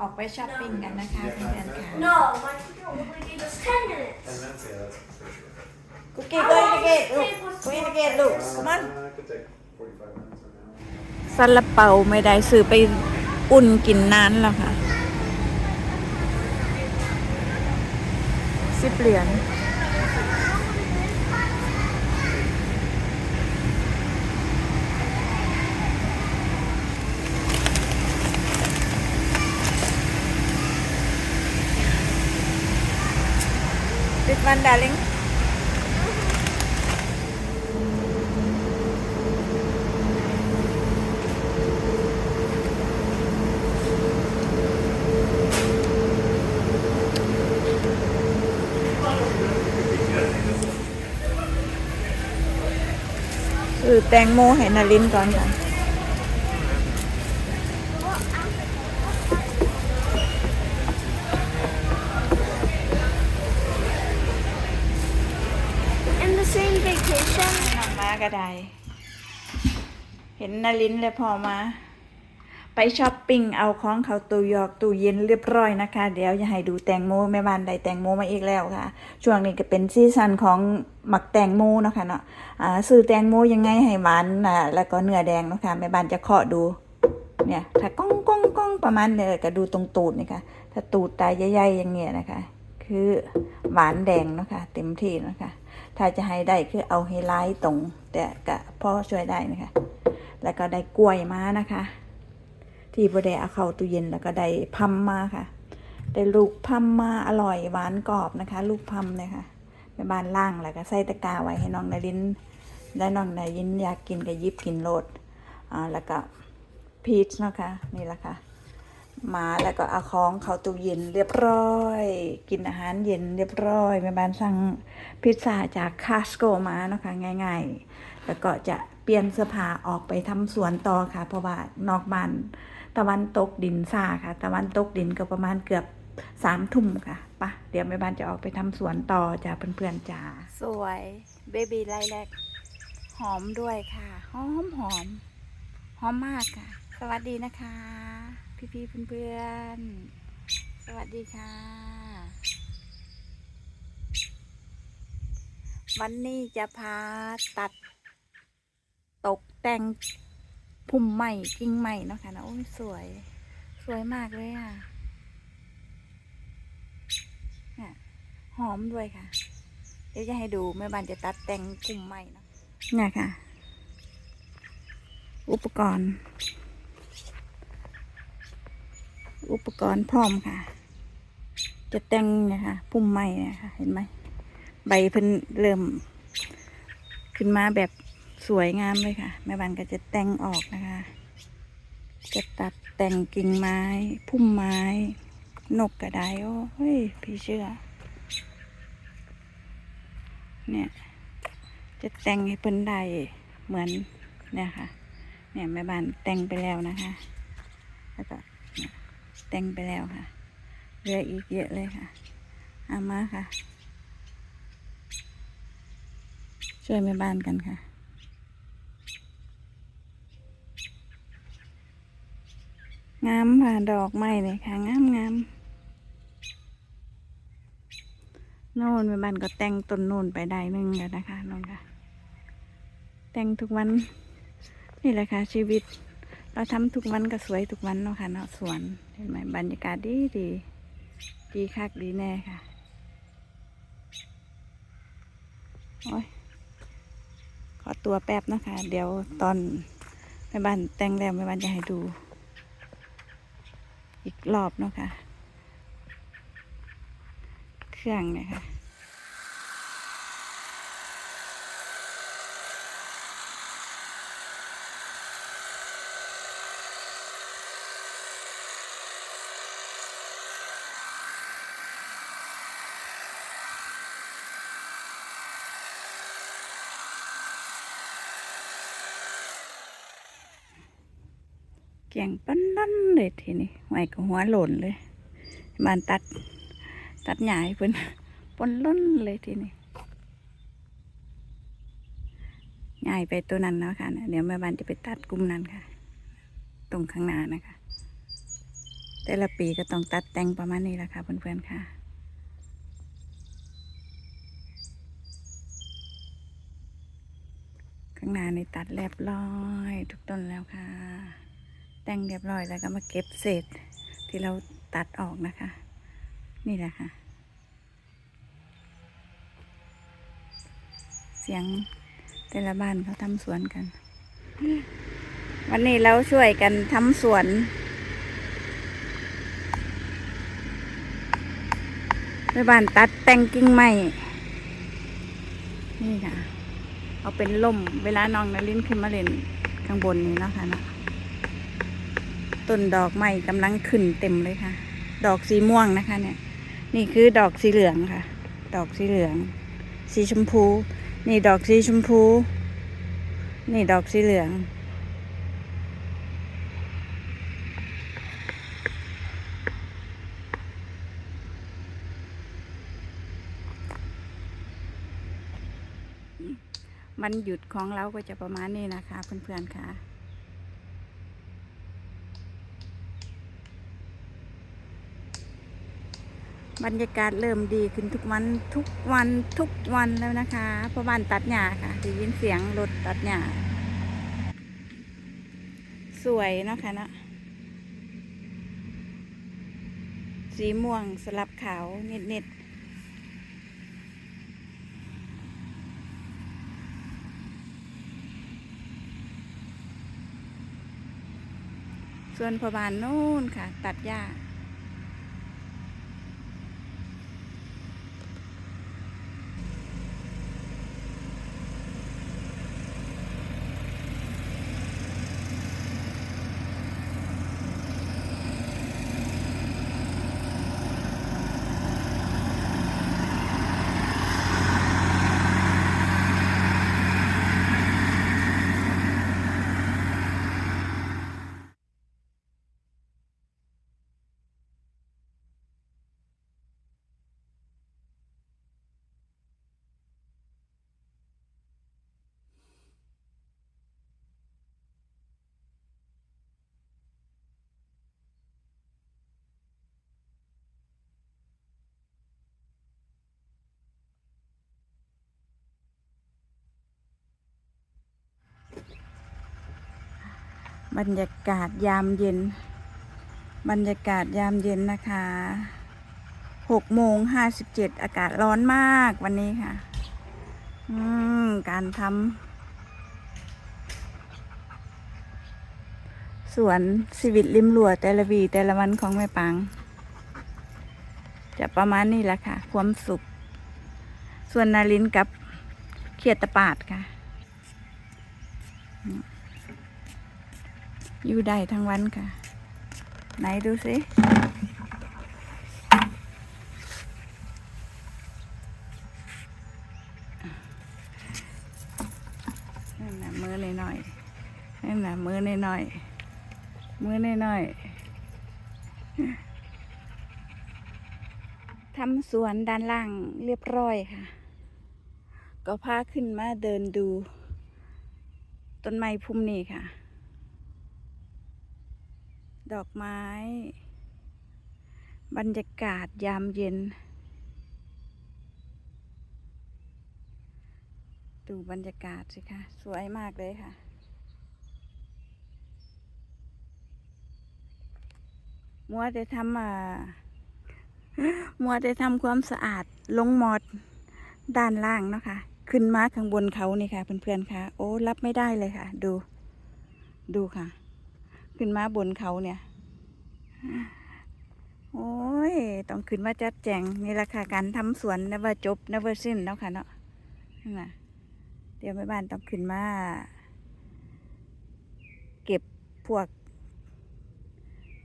ออกไปช้อปปิ้งกันนะคะเพื่อนๆค่ะ No, my computer will only give us 10 minutes. Ten minutes, yeah, that's for sure. กุ๊กกี้ก็อินเกตลูกกุ๊กอินเกตลูก come on Uh, it could take forty-five minutes or an hour. ซาลาเปาไม่ได้ซื้อไปอุ่นกินนานแล้วค่ะสิบเหรียญ ปิดวันดาริงคือแตงโมให้นารินก่อนค่ะาก็ไดเห็นนารินเลยพอมา ไปช้อปปิ้งเอาของเขาตู้ยอกตู้เย็นเรียบร้อยนะคะ เดี๋ยวจะให้ดูแตงโมแม่บ้านได้แตงโมมาอีกแล้วค่ะ ช่วงนี้ก็เป็นซีซันของหมักแตงโมเนาะค่ะเนาะอ่าซื้อแตงโมยังไงให้หวานอ่าแล้วก็เนื้อแดงนะคะแม่บ้านจะเคาะดูเนี่ยถ้าก้องก้องก้องประมาณเนี่ยก็ดูตรงตูดนี่ค่ะ ถ้าตูดตายใหญ่ๆอย่างเงี้ยนะคะ คือหวานแดงนะคะเต็มที่นะคะ ถ้าจะให้ได้คือเอาให้ไลท์ตรง แต่ก็พ่อช่วยได้นะคะ แล้วก็ได้กล้วยมานะคะ ที่บไดเอาเข้าตู้เย็นแล้วก็ได้พัมมาค่ะ ได้ลูกพัมมาอร่อยหวานกรอบนะคะ ลูกพัมเนี่ยค่ะไปบ้านล่างแล้วก็ใส่ตะกร้าไว้ให้น้องนารินและน้องนารินอยากกินก็ยิบกินโลดอ่าแล้วก็พีชนะคะนี่แหละค่ะ มาแล้วก็เอาของเข้าตู้เย็นเรียบร้อย กินอาหารเย็นเรียบร้อยแม่บ้านสั่งพิซซ่าจากคาสโกมานะคะง่าย ๆ แล้วก็จะเปลี่ยนเสื้อผ้าออกไปทำสวนต่อค่ะ เพราะว่านอกบ้านตะวันตกดินซ่าค่ะ ตะวันตกดินก็ประมาณเกือบสามทุ่มค่ะปะเดี๋ยวแม่บ้านจะออกไปทำสวนต่อจ้าเพื่อนๆจ้าสวยเบบีไลแลกหอมด้วยค่ะ หอมหอมหอมมากค่ะ สวัสดีนะคะ พี่ๆเพื่อนๆ สวัสดีค่ะ วันนี้จะพาตัดตกแต่งพุ่มใหม่กิ่งใหม่เนาะค่ะนะโอ้ยสวย สวยมากเลยอะนี่หอมด้วยค่ะ เดี๋ยวจะให้ดูแม่บ้านจะตัดแต่งพุ่มใหม่เนาะเนี่ยค่ะ อุปกรณ์ อุปกรณ์พร้อมค่ะ จะแต่งนี่ยค่ะพุ่มไม้นี่ยค่ะเห็นไหมใบเพิ่นเริ่ม ขึ้นมาแบบสวยงามเลยค่ะแม่บ้านก็จะแต่งออกนะคะ จะตัดแต่งกิ่งไม้ พุ่มไม้ นกกระไดโอ้เฮ้ยพี่เชื่อ เนี่ย จะแต่งให้เพิ่นได้เหมือนเนี่ยค่ะ เนี่ยแม่บ้านแต่งไปแล้วนะคะแล้วก็ แต่งไปแล้วค่ะเหลืออีกเยอะเลยค่ะเอามาค่ะ ช่วยแม่บ้านกันค่ะงามค่ะดอกไม้เลยค่ะงามงามโน่นแม่บ้านก็แต่งต้นโน่นไปได้นึงแล้วนะคะโน่นค่ะ แต่งทุกวันนี่แหละค่ะชีวิต เราทำทุกวันก็สวยทุกวันเนาะค่ะเนาะสวนเห็นไหมบรรยากาศดีดีดีคักดีแน่ค่ะโอ้ยขอตัวแป๊บนะคะ เดี๋ยวตอนแม่บ้านแต่งแล้วแม่บ้านจะให้ดู อีกรอบเนาะค่ะ เครื่องเนี่ยค่ะ เกี่ยงปั้นดันเลยทีนี้ไหวกับหัวหล่นเลยบานตัด ตัดหญ้าให้เพิ่นปนล้นเลยทีนี้ง่ายไปตัวนั้นแล้วค่ะ เดี๋ยวแม่บ้านจะไปตัดกลุ่มนั้นค่ะ ตรงข้างหน้านะคะแต่แต่ละปีก็ต้องตัดแต่งประมาณนี้แหละค่ะเพื่อนๆค่ะข้างหน้านี่ตัดเรียบร้อย ทุกต้นแล้วค่ะ แต่งเรียบร้อยแล้วก็มาเก็บเศษที่เราตัดออกนะคะ นี่แหละค่ะ เสียงแต่ละบ้านเขาทำสวนกัน วันนี้เราช่วยกันทำสวนไปบ้านตัดแต่งกิ่งไม้นี่ค่ะ เอาเป็นล่ม เวลาน้องนารินขึ้นมาเล่นข้างบนนี้เนาะคะเนาะ ต้นดอกไม้กำลังขึ้นเต็มเลยค่ะ ดอกสีม่วงนะคะ เนี่ย นี่คือดอกสีเหลืองค่ะ ดอกสีเหลือง สีชมพู นี่ดอกสีชมพู นี่ดอกสีเหลือง มันหยุดของเราก็จะประมาณนี้นะคะเพื่อนๆค่ะ บรรยากาศเริ่มดีขึ้นทุกวันทุกวันทุกวันแล้วนะคะเพราะบ้านตัดหญ้าค่ะได้ยินเสียงรถตัดหญ้าสวยเนาะคะเนาะสีม่วงสลับขาวนิดๆส่วนพบานนู่นค่ะ ตัดหญ้า บรรยากาศยามเย็น บรรยากาศยามเย็นนะคะหกโมงห้าสิบเจ็ดอากาศร้อนมากวันนี้ค่ะ อืม การทำสวนชีวิตริมรั้วแต่ละวีแต่ละวันของแม่ปัง จะประมาณนี้แหละค่ะ ความสุข ส่วนนารินกับเขียดตะปาดค่ะ อยู่ได้ทั้งวันค่ะ ไหนดูสินั่นนะมือหน่อยๆนั่นนะมือหน่อยๆมือหน่อยๆทำสวนด้านล่างเรียบร้อยค่ะ ก็พาขึ้นมาเดินดู ต้นไม้พุ่มนี้ค่ะ ดอกไม้ บรรยากาศยามเย็น ดูบรรยากาศสิคะ สวยมากเลยค่ะ มัวแต่ทำอ่ามัวแต่ทำความสะอาดลงมอดด้านล่างเนาะคะขึ้นมาข้างบนเขานี่ค่ะเพื่อนๆค่ะ โอ้รับไม่ได้เลยค่ะ ดู ดูค่ะ ขึ้นมาบนเขาเนี่ย โอ้ย ต้องขึ้นมาจัดแจงนี่แหละค่ะการทำสวนนว่าจบนว่าสิ้นแล้วค่ะเนาะนั่นะเดี๋ยวแม่บ้านต้องขึ้นมา เก็บพวก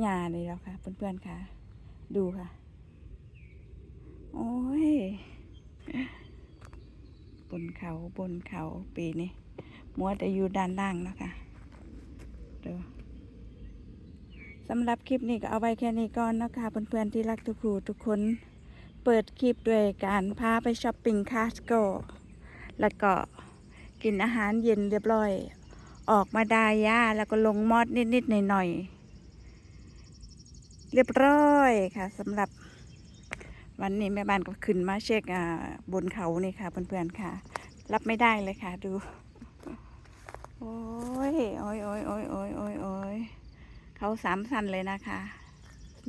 หญ้านี่แล้วค่ะ เพื่อนๆค่ะ ดูค่ะ โอ้ย บนเขาบนเขาปีนี้มัวแต่อยู่ด้านล่างเนาะคะเดี๋ยว สำหรับคลิปนี้ก็เอาไว้แค่นี้ก่อนนะคะเพื่อนๆที่รักทุกครูทุกคน เปิดคลิปด้วยการพาไปช้อปปิ้งคาสโกแล้วก็กินอาหารเย็นเรียบร้อย ออกมาดายาแล้วก็ลงมอดนิดๆหน่อยๆเรียบร้อยค่ะสำหรับวันนี้แม่บ้านก็ขึ้นมาเช็คบนเขานี่ค่ะเพื่อนๆค่ะ รับไม่ได้เลยค่ะ ดู โอ้ยโอ้ยโอ้ยโอ้ยโอ้ยโอ้ย เขาสามสันเลยนะคะ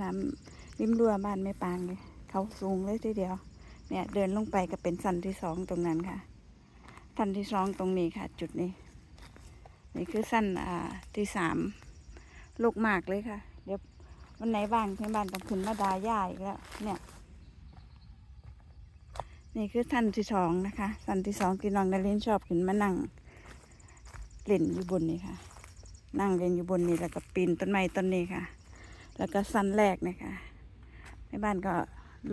น้ำริมรั้วบ้านแม่ปางเลย เขาสูงเลยทีเดียว เนี่ยเดินลงไปก็เป็นสันที่สองตรงนั้นค่ะสันที่สองตรงนี้ค่ะ จุดนี้ นี่คือสั้นอ่าที่สามลูกหมากเลยค่ะ เดี๋ยววันไหนบ้างที่บ้านต้องขึ้นมาดาย่าอีกแล้ว เนี่ย นี่คือสั้นที่สองนะคะสั้นที่สองที่น้องดารินชอบขึ้นมานั่งเล่นอยู่บนนี้ค่ะ นั่งเล่นอยู่บนนี้แล้วก็ปีนต้นไม้ต้นนี้ค่ะ แล้วก็สันแรกนะคะในบ้านก็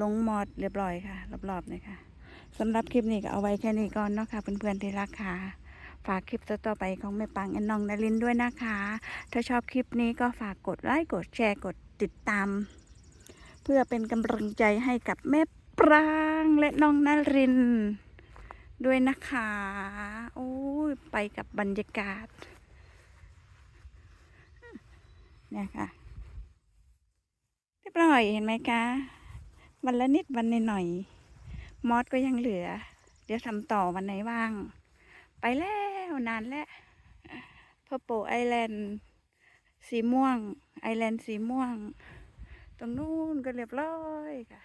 ลงมอดเรียบร้อยค่ะ รอบๆเลยค่ะสำหรับคลิปนี้ก็เอาไว้แค่นี้ก่อนเนาะค่ะ เพื่อนๆที่รักค่ะ ฝากคลิปต่อๆไปของแม่ปังแอนน้องนารินด้วยนะคะ ถ้าชอบคลิปนี้ก็ฝากกดไลค์กดแชร์กดติดตาม เพื่อเป็นกำลังใจให้กับแม่ปรางและน้องนารินด้วยนะคะ โอ้ย ไปกับบรรยากาศ เนี่ยค่ะ เรียบร้อยเห็นไหมคะ วันละนิดวันหน่อยๆมอสก็ยังเหลือ เดี๋ยวทำต่อวันไหนว่าง ไปแล้วนานแล้วพอโปไอแลนด์สีม่วง ไอแลนด์สีม่วง ตรงนู้นก็เรียบร้อยค่ะ